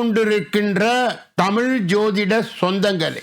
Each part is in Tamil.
கொண்டிருக்கின்ற தமிழ் ஜோதிட சொந்தங்களே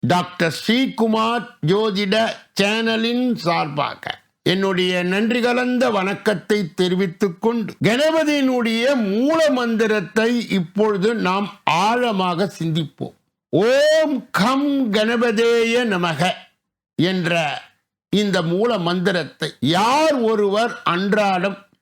டாக்டர் ஸ்ரீகுமார் ஜோதிட சேனலின் சார்பாக என்னுடைய நன்றி கலந்த வணக்கத்தை தெரிவித்துக் கொண்டு கணபதியினுடைய மூல மந்திரத்தை இப்பொழுது நாம் ஆழமாக சிந்திப்போம். ஓம் கம் கணபதேய நமக என்ற இந்த மூல மந்திரத்தை யார் ஒருவர் அன்றாடம்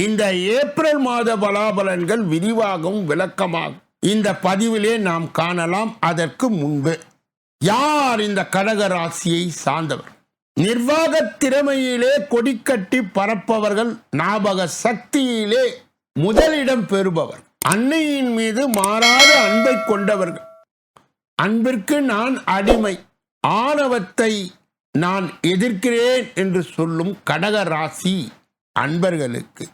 இந்த ஏப்ரல் மாத பலாபலன்கள் விரிவாகவும் விளக்கமாகும். இந்த பதிவிலே நாம் காணலாம் அதற்கு முன்பு யார் இந்த கடக ராசியை சார்ந்தவர்? நிர்வாக திறமையிலே கொடிக்கட்டி பறப்பவர்கள் ஞாபக சக்தியிலே முதலிடம் பெறுபவர். அன்னையின் மீது மாறாத அன்பை கொண்டவர்கள். அன்பிற்கு நான் அடிமை ஆணவத்தை நான் எதிர்க்கிறேன் என்று சொல்லும் கடக ராசி அன்பர்களுக்கு.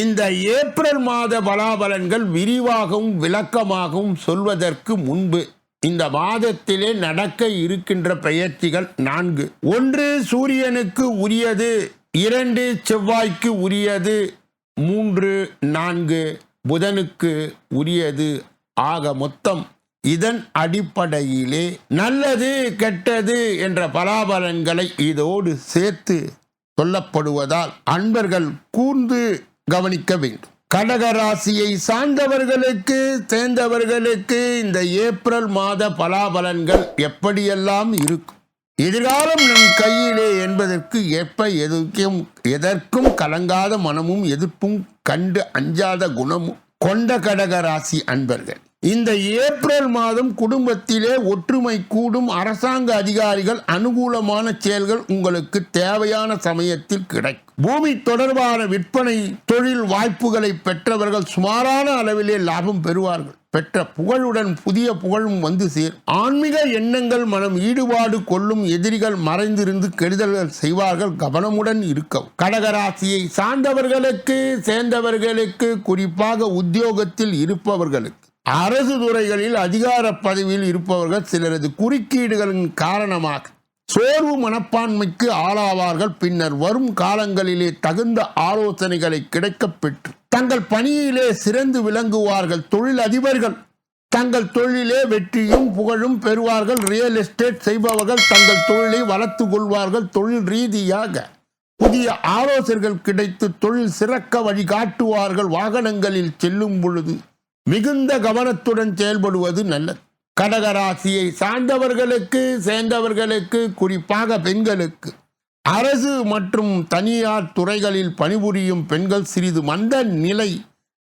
இந்த ஏப்ரல் மாத பலாபலன்கள் விரிவாகவும் விளக்கமாகவும் சொல்வதற்கு முன்பு இந்த மாதத்திலே நடக்க இருக்கின்ற பெயர்ச்சிகள் நான்கு. ஒன்று சூரியனுக்கு உரியது. இரண்டு செவ்வாய்க்கு உரியது. மூன்று நான்கு புதனுக்கு உரியது. ஆக மொத்தம் இதன் அடிப்படையிலே நல்லது கெட்டது என்ற பலாபலன்களை இதோடு சேர்த்து சொல்லப்படுவதால் அன்பர்கள் கூர்ந்து கவனிக்க வேண்டும். கடகராசியை சார்ந்தவர்களுக்கு சேர்ந்தவர்களுக்கு இந்த ஏப்ரல் மாத பலாபலன்கள் எப்படியெல்லாம் இருக்கும்? எதிர்காலம் நம் கையிலே என்பதற்கு ஏற்ப எதுக்கும் எதற்கும் கலங்காத மனமும் எதிர்ப்பும் கண்டு அஞ்சாத குணமும் கொண்ட கடகராசி அன்பர்கள். இந்த ஏப்ரல் மாதம் குடும்பத்திலே ஒற்றுமை கூடும். அரசாங்க அதிகாரிகள் அனுகூலமான செயல்கள் உங்களுக்கு தேவையான சமயத்தில் கிடைக்கும். பூமி தொடர்பான விற்பனை தொழில் வாய்ப்புகளை பெற்றவர்கள் சுமாரான அளவிலே லாபம் பெறுவார்கள். பெற்ற புகழுடன் புதிய புகழும் வந்து சேர் ஆன்மீக எண்ணங்கள் மனம் ஈடுபாடு கொள்ளும் எதிரிகள் மறைந்திருந்து கெடுதல்கள் செய்வார்கள். கவனமுடன் இருக்கவும். கடகராசியை சார்ந்தவர்களுக்கு சேர்ந்தவர்களுக்கு குறிப்பாக உத்தியோகத்தில் இருப்பவர்களுக்கு அரசு துறைகளில் அதிகார பதவியில் இருப்பவர்கள் சிலரது குறுக்கீடுகளின் காரணமாக சோர்வு மனப்பான்மைக்கு ஆளாவார்கள். பின்னர் வரும் காலங்களிலே தகுந்த ஆலோசனைகளை கிடைக்கப் பெற்று தங்கள் பணியிலே சிறந்து விளங்குவார்கள். தொழில் அதிபர்கள் தங்கள் தொழிலே வெற்றியும் புகழும் பெறுவார்கள். ரியல் எஸ்டேட் செய்பவர்கள் தங்கள் தொழிலை வளர்த்து கொள்வார்கள். தொழில் ரீதியாக புதிய ஆலோசனைகள் கிடைத்து தொழில் சிறக்க வழிகாட்டுவார்கள். வாகனங்களில் செல்லும் பொழுது மிகுந்த கவனத்துடன் செயல்படுவது நல்லது. கடகராசியை சார்ந்தவர்களுக்கு சேர்ந்தவர்களுக்கு குறிப்பாக பெண்களுக்கு. அரசு மற்றும் தனியார் துறைகளில் பணிபுரியும் பெண்கள் சிறிது மந்த நிலை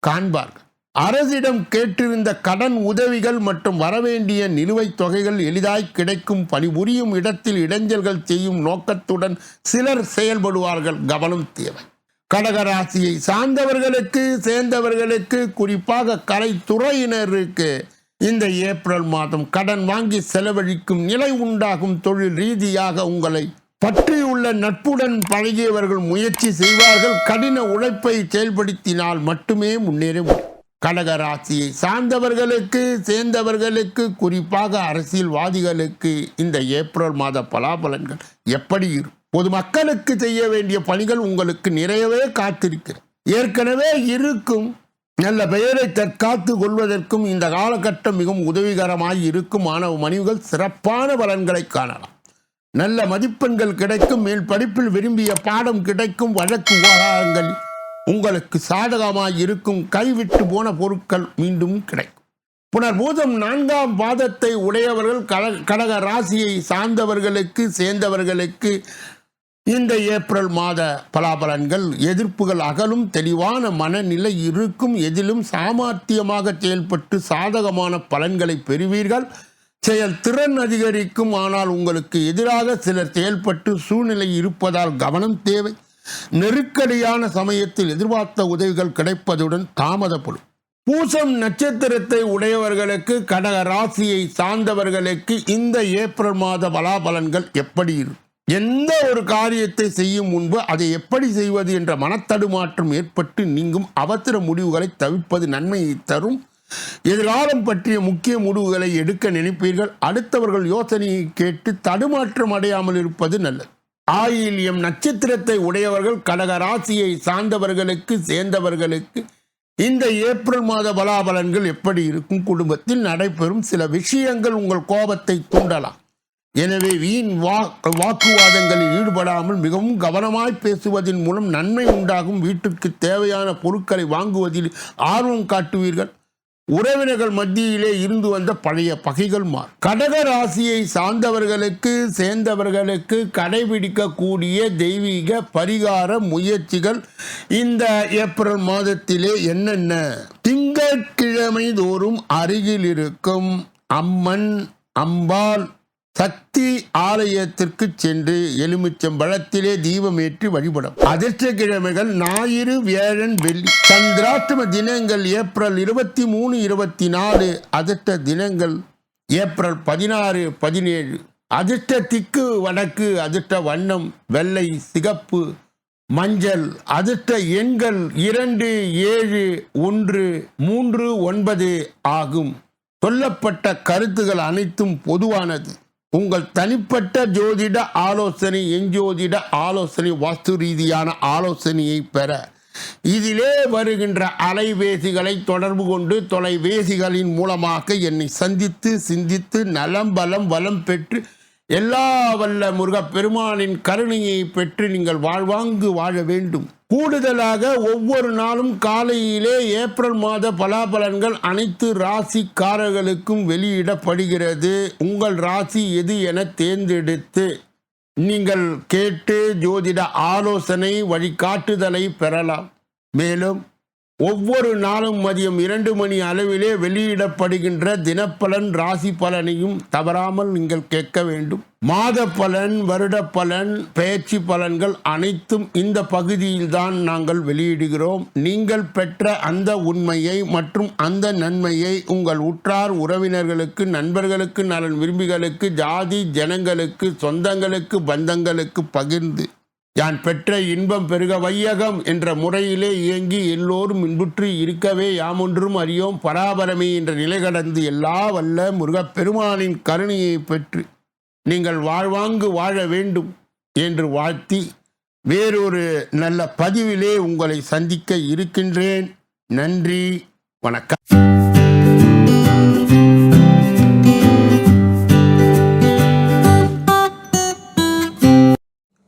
காண்பார்கள். அரசிடம் கேட்டிருந்த கடன் உதவிகள் மற்றும் வரவேண்டிய நிலுவைத் தொகைகள் எளிதாய் கிடைக்கும் பணிபுரியும் இடத்தில் இடைஞ்சல்கள் செய்யும் நோக்கத்துடன் சிலர் செயல்படுவார்கள். கவனம் தேவை. கடகராசியை சார்ந்தவர்களுக்கு சேர்ந்தவர்களுக்கு குறிப்பாக கலைத்துறையினருக்கு இந்த ஏப்ரல் மாதம் கடன் வாங்கி செலவழிக்கும் நிலை உண்டாகும் தொழில் ரீதியாக உங்களை பற்றியுள்ள நட்புடன் பழகியவர்கள் முயற்சி செய்வார்கள். கடின உழைப்பை செயல்படுத்தினால் மட்டுமே முன்னேற முடியும். கடகராசியை சார்ந்தவர்களுக்கு சேர்ந்தவர்களுக்கு குறிப்பாக அரசியல்வாதிகளுக்கு இந்த ஏப்ரல் மாத பலாபலன்கள் எப்படி இருக்கும்? பொதுமக்களுக்கு செய்ய வேண்டிய பணிகள் உங்களுக்கு நிறையவே காத்திருக்கிறது. ஏற்கனவே இருக்கும். நல்ல பெயரை தற்காத்து கொள்வதற்கும் இந்த காலகட்டம் மிகவும் உதவிகரமாய் இருக்கும். மாணவ மணிவுகள் சிறப்பான பலன்களை காணலாம். நல்ல மதிப்பெண்கள் கிடைக்கும். மேல் படிப்பில் விரும்பிய பாடம் கிடைக்கும். வழக்கு விவகாரங்கள் உங்களுக்கு சாதகமாய் இருக்கும். கைவிட்டு போன பொருட்கள் மீண்டும் கிடைக்கும். புனர்பூதம் நான்காம் பாதத்தை உடையவர்கள் கட கடக ராசியை சார்ந்தவர்களுக்கு சேர்ந்தவர்களுக்கு இந்த ஏப்ரல் மாத பலாபலன்கள் எதிர்ப்புகள் அகலும் தெளிவான மனநிலை இருக்கும் எதிலும் சாமர்த்தியமாக செயல்பட்டு சாதகமான பலன்களை பெறுவீர்கள். செயல் திறன் அதிகரிக்கும் ஆனால் உங்களுக்கு எதிராக சிலர் செயல்பட்டு சூழ்நிலை இருப்பதால் கவனம் தேவை. நெருக்கடியான சமயத்தில் எதிர்பார்த்த உதவிகள் கிடைப்பதுடன் தாமதப்படும். பூசம் நட்சத்திரத்தை உடையவர்களுக்கு கடக ராசியை சார்ந்தவர்களுக்கு இந்த ஏப்ரல் மாத பலாபலன்கள் எப்படி இருக்கும்? எந்த ஒரு காரியத்தை செய்யும் முன்பு அதை எப்படி செய்வது என்ற மனத்தடுமாற்றம் ஏற்பட்டு நீங்கும் அவசர முடிவுகளை தவிர்ப்பது நன்மையை தரும். எதிர்காலம் பற்றிய முக்கிய முடிவுகளை எடுக்க நினைப்பீர்கள். அடுத்தவர்கள் யோசனையை கேட்டு தடுமாற்றம் அடையாமல் இருப்பது நல்லது. ஆயில்யம் நட்சத்திரத்தை உடையவர்கள் கடக ராசியை சார்ந்தவர்களுக்கு சேர்ந்தவர்களுக்கு இந்த ஏப்ரல் மாத பலாபலன்கள் எப்படி இருக்கும்? குடும்பத்தில் நடைபெறும் சில விஷயங்கள் உங்கள் கோபத்தை தூண்டலாம். எனவே வீண் வா வாக்குவாதங்களில் ஈடுபடாமல் மிகவும் கவனமாய் பேசுவதன் மூலம் நன்மை உண்டாகும். வீட்டிற்கு தேவையான பொருட்களை வாங்குவதில் ஆர்வம் காட்டுவீர்கள். உறவினர்கள் மத்தியிலே இருந்து வந்த பழைய பகைகள் மாறும் கடக ராசியை சார்ந்தவர்களுக்கு சேர்ந்தவர்களுக்கு கடைபிடிக்கக்கூடிய தெய்வீக பரிகார முயற்சிகள் இந்த ஏப்ரல் மாதத்திலே என்னென்ன? திங்கட்கிழமை தோறும் அருகில் இருக்கும் அம்மன் அம்பாள் சக்தி ஆலயத்திற்கு சென்று எலுமிச்சம்பழத்திலே தீபமேற்றி வழிபடும். அதிர்ஷ்ட கிழமைகள் ஞாயிறு வியாழன் வெள்ளி. சந்திராஷ்டம தினங்கள் ஏப்ரல் இருபத்தி மூணு இருபத்தி நாலு. அதிர்ஷ்ட தினங்கள் ஏப்ரல் பதினாறு பதினேழு. அதிர்ஷ்ட திக்கு வடக்கு அதிர்ஷ்ட வண்ணம் வெள்ளை சிகப்பு மஞ்சள். அதிர்ஷ்ட எண்கள் இரண்டு ஏழு ஒன்று மூன்று ஒன்பது ஆகும். சொல்லப்பட்ட கருத்துகள் அனைத்தும் பொதுவானது. உங்கள் தனிப்பட்ட ஜோதிட ஆலோசனை எஞ்சோதிட ஆலோசனை வாஸ்து ரீதியான ஆலோசனையை பெற. இதிலே வருகின்ற அலைபேசிகளை தொடர்பு கொண்டு தொலைபேசிகளின் மூலமாக என்னை சந்தித்து சிந்தித்து நலம் பலம் வளம் பெற்று எல்லா வல்ல முருகப்பெருமானின் கருணையை பெற்று நீங்கள் வாழ்வாங்கு வாழ வேண்டும். கூடுதலாக ஒவ்வொரு நாளும் காலையிலே ஏப்ரல் மாத பலாபலன்கள் அனைத்து ராசிக்காரர்களுக்கும் வெளியிடப்படுகிறது. உங்கள் ராசி எது என தேர்ந்தெடுத்து நீங்கள் கேட்டு ஜோதிட ஆலோசனை வழிகாட்டுதலை பெறலாம். மேலும் ஒவ்வொரு நாளும் மதியம் இரண்டு மணி அளவிலே வெளியிடப்படுகின்ற தினப்பலன் ராசி பலனையும் தவறாமல் நீங்கள் கேட்க வேண்டும். மாத பலன் வருட பலன் பயிற்சி பலன்கள் அனைத்தும் இந்த பகுதியில்தான் நாங்கள் வெளியிடுகிறோம். நீங்கள் பெற்ற அந்த உண்மையை மற்றும் அந்த நன்மையை உங்கள் உற்றார் உறவினர்களுக்கு நண்பர்களுக்கு நலன் விரும்பிகளுக்கு ஜாதி ஜனங்களுக்கு சொந்தங்களுக்கு பந்தங்களுக்கு பகிர்ந்து யான் பெற்ற இன்பம் பெருக வையகம் என்ற முறையிலே இயங்கி எல்லோரும் இன்புற்று இருக்கவே யாமொன்றும் அறியோம். பராபரமே என்ற நிலை கடந்து எல்லா வல்ல முருகப்பெருமானின் கருணையை பெற்று நீங்கள் வாழ்வாங்கு வாழ வேண்டும் என்று வாழ்த்தி வேறொரு நல்ல பதிவிலே உங்களை சந்திக்க இருக்கின்றேன். நன்றி. வணக்கம்.